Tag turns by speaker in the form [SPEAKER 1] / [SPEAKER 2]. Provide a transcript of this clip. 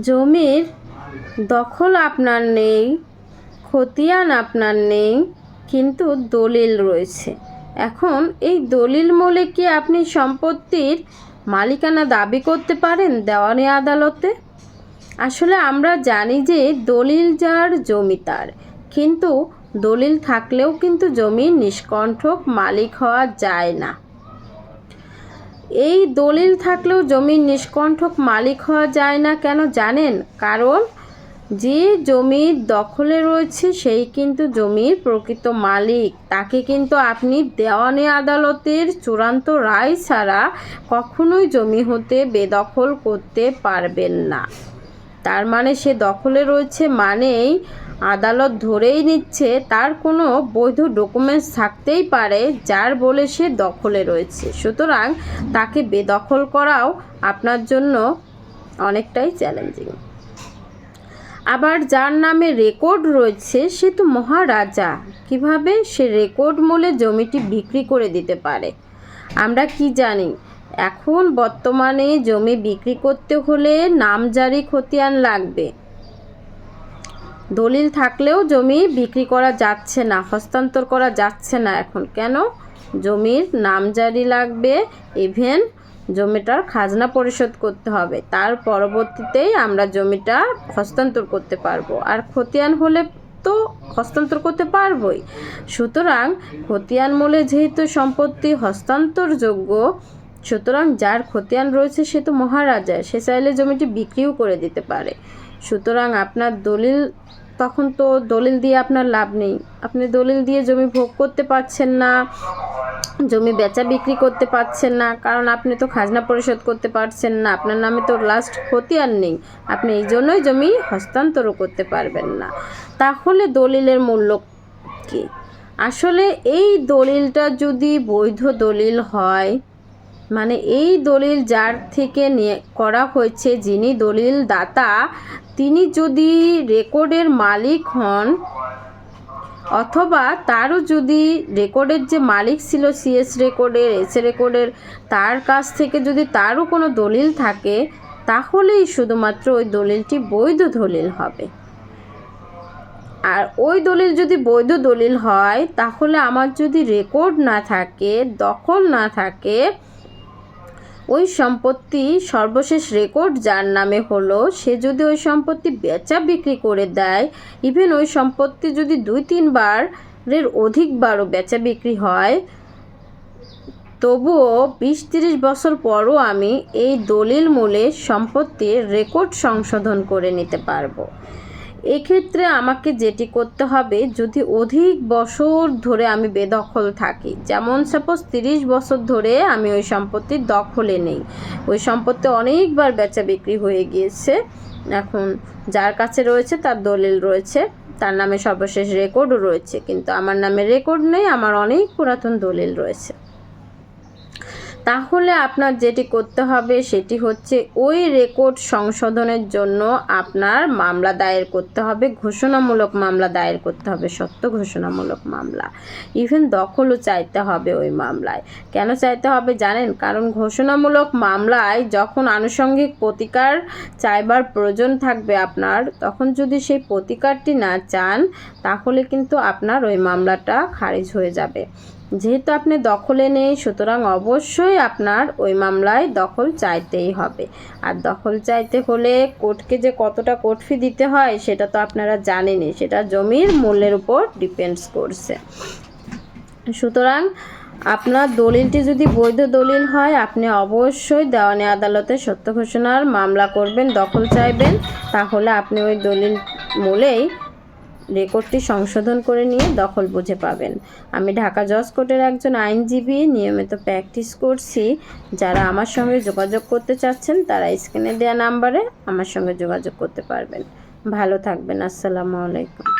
[SPEAKER 1] জমির দখল আপনার নেই, খতিয়ান আপনার নেই, কিন্তু দলিল রয়েছে। এখন এই দলিল মূলে কি আপনি সম্পত্তির মালিকানা দাবি করতে পারেন দেওয়ানি আদালতে? আসলে আমরা জানি যে দলিল যার, জমি তার। কিন্তু দলিল থাকলেও কিন্তু জমির নিষ্কণ্ঠক মালিক হওয়া যায় না। এই দলিল থাকলেও জমির নিষ্কণ্ঠক মালিক হওয়া যায় না কেন জানেন? কারণ যে জমির দখলে রয়েছে, সেই কিন্তু জমির প্রকৃত মালিক। তাকে কিন্তু আপনি দেওয়ানি আদালতের চূড়ান্ত রায় ছাড়া কখনোই জমি হতে বেদখল করতে পারবেন না। তার মানে সে দখলে রয়েছে মানেই আদালত ধরেই নিচ্ছে, তার কোনো বৈধ ডকুমেন্টস থাকতেই পারে, যার বলে সে দখলে রয়েছে। সুতরাং তাকে বেদখল করাও আপনার জন্য অনেকটাই চ্যালেঞ্জিং আবার যার নামে রেকর্ড রয়েছে, সে তো মহারাজা। কীভাবে সে রেকর্ড মূলে জমিটি বিক্রি করে দিতে পারে? আমরা কি জানি? এখন বর্তমানে জমি বিক্রি করতে হলে নামজারি খতিয়ান লাগবে। দলিল থাকলেও জমি বিক্রি করা যাচ্ছে না, হস্তান্তর করা যাচ্ছে না এখন। কেন? জমির নামজারি লাগবে ইভেন জমিটার খাজনা পরিশোধ করতে হবে। তার পরবর্তীতেই আমরা জমিটা হস্তান্তর করতে পারব। আর খতিয়ান হলে তো হস্তান্তর করতে পারবই। সুতরাং খতিয়ান মূলে যেহেতু সম্পত্তি হস্তান্তরযোগ্য সুতরাং যার খতিয়ান রয়েছে সে তো মহারাজা, সে চাইলে জমিটি বিক্রিও করে দিতে পারে। সুতরাং আপনার দলিল, তখন তো দলিল দিয়ে আপনার লাভ নেই। আপনি দলিল দিয়ে জমি ভোগ করতে পারছেন না, জমি বেচা বিক্রি করতে পারছেন না, কারণ আপনি তো খাজনা পরিশোধ করতে পারছেন না, আপনার নামে তো লাস্ট খতিয়ান নেই। আপনি এই জন্যই জমি হস্তান্তরও করতে পারবেন না। তাহলে দলিলের মূল্য কী? আসলে এই দলিলটা যদি বৈধ দলিল হয় মানে এই দলিল যার থেকে করা হয়েছে যিনি দলিল দাতা, তিনি যদি রেকর্ডের মালিক হন, অথবা তারও যদি রেকর্ডের যে মালিক ছিল সিএস রেকর্ডের এস রেকর্ডের তার কাছ থেকে যদি তারও কোনো দলিল থাকে, তাহলেই শুধুমাত্র ওই দলিলটি বৈধ দলিল হবে। আর ওই দলিল যদি বৈধ দলিল হয়, তাহলে আমার যদি রেকর্ড না থাকে, দখল না থাকে ওই সম্পত্তি সর্বশেষ রেকর্ড যার নামে হলো, সে যদি ওই সম্পত্তি বেচা বিক্রি করে দেয় ইভেন ওই সম্পত্তি যদি দুই, তিনবারের অধিকবারও বেচা বিক্রি হয়, তবুও বিশ, তিরিশ বছর পরও আমি এই দলিল মূলে সম্পত্তির রেকর্ড সংশোধন করে নিতে পারব। এক্ষেত্রে আমাকে যেটি করতে হবে, যদি অধিক বছর ধরে আমি বেদখল থাকি, যেমন সাপোজ তিরিশ বছর ধরে আমি ওই সম্পত্তির দখলে নেই, ওই সম্পত্তি অনেকবার বেচা বিক্রি হয়ে গিয়েছে, এখন যার কাছে রয়েছে তার দলিল রয়েছে, তার নামে সর্বশেষ রেকর্ডও রয়েছে, কিন্তু আমার নামে রেকর্ড নেই, আমার অনেক পুরাতন দলিল রয়েছে। তাহলে আপনার যেটি করতে হবে সেটি হচ্ছে ওই রেকর্ড সংশোধনের জন্য আপনার মামলা দায়ের করতে হবে, ঘোষণামূলক মামলা দায়ের করতে হবে, সত্য ঘোষণামূলক মামলা। ইভেন দখলও চাইতে হবে ওই মামলায়। কেন চাইতে হবে জানেন? কারণ ঘোষণামূলক মামলায় যখন আনুষঙ্গিক প্রতিকার চাইবার প্রয়োজন থাকবে আপনার, তখন যদি সেই প্রতিকারটি না চান, তাহলে কিন্তু আপনার ওই মামলাটা খারিজ হয়ে যাবে। যেহেতু আপনি দখলে নেই, সুতরাং অবশ্যই আপনার ওই মামলায় দখল চাইতেই হবে। আর দখল চাইতে হলে কোর্টকে যে কতটা কোর্ট ফি দিতে হয়, সেটা তো আপনারা জানেনই। সেটা জমির মূল্যের উপর ডিপেন্ডস করছে। সুতরাং আপনার দলিলটি যদি বৈধ দলিল হয়, আপনি অবশ্যই দেওয়ানি আদালতে সত্য ঘোষণার মামলা করবেন, দখল চাইবেন। তাহলে আপনি ওই দলিল মূলেই রেকর্ডটি সংশোধন করে নিয়ে দখল বুঝে পাবেন। আমি ঢাকা জজ কোর্টের একজন আইনজীবী, নিয়মিত প্র্যাকটিস করছি। যারা আমার সঙ্গে যোগাযোগ করতে চাচ্ছেন, তারা স্ক্রিনে দেওয়া নাম্বারে আমার সঙ্গে যোগাযোগ করতে পারবেন। ভালো থাকবেন, আসসালামু আলাইকুম।